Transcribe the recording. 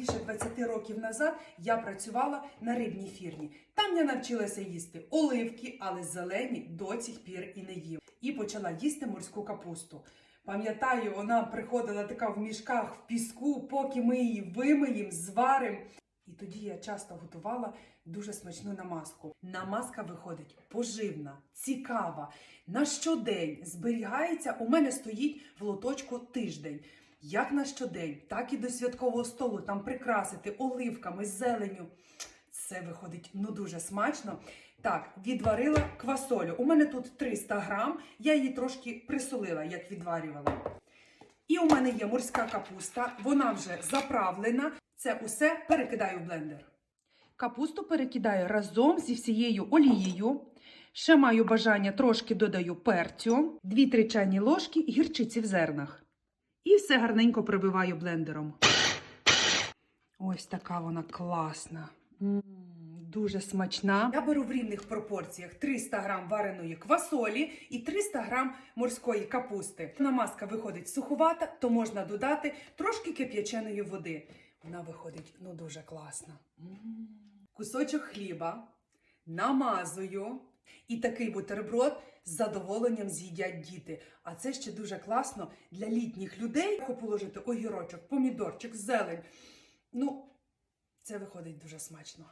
Більше 20 років назад я працювала на рибній фірмі. Там я навчилася їсти оливки, але зелені до цих пір і не їв. І почала їсти морську капусту. Пам'ятаю, вона приходила така в мішках в піску, поки ми її вимиємо, зваримо. І тоді я часто готувала дуже смачну намазку. Намазка виходить поживна, цікава. На щодень зберігається. У мене стоїть в лоточку тиждень. Як на щодень, так і до святкового столу там прикрасити оливками, зеленю. Це виходить ну дуже смачно. Так, відварила квасолю. У мене тут 300 грам. Я її трошки присолила, як відварювала. І у мене є морська капуста, вона вже заправлена. Це усе перекидаю в блендер. Капусту перекидаю разом зі всією олією. Ще маю бажання трошки додаю перцю, 2-3 чайні ложки гірчиці в зернах. І все гарненько прибиваю блендером. Ось така вона класна. Дуже смачна. Я беру в рівних пропорціях 300 грам вареної квасолі і 300 грам морської капусти. Намазка виходить суховата, то можна додати трошки кип'яченої води. Вона виходить ну дуже класно. М. Кусочок хліба намазую. І такий бутерброд з задоволенням з'їдять діти. А це ще дуже класно для літніх людей. Положити огірочок, помідорчик, зелень. Ну, це виходить дуже смачно.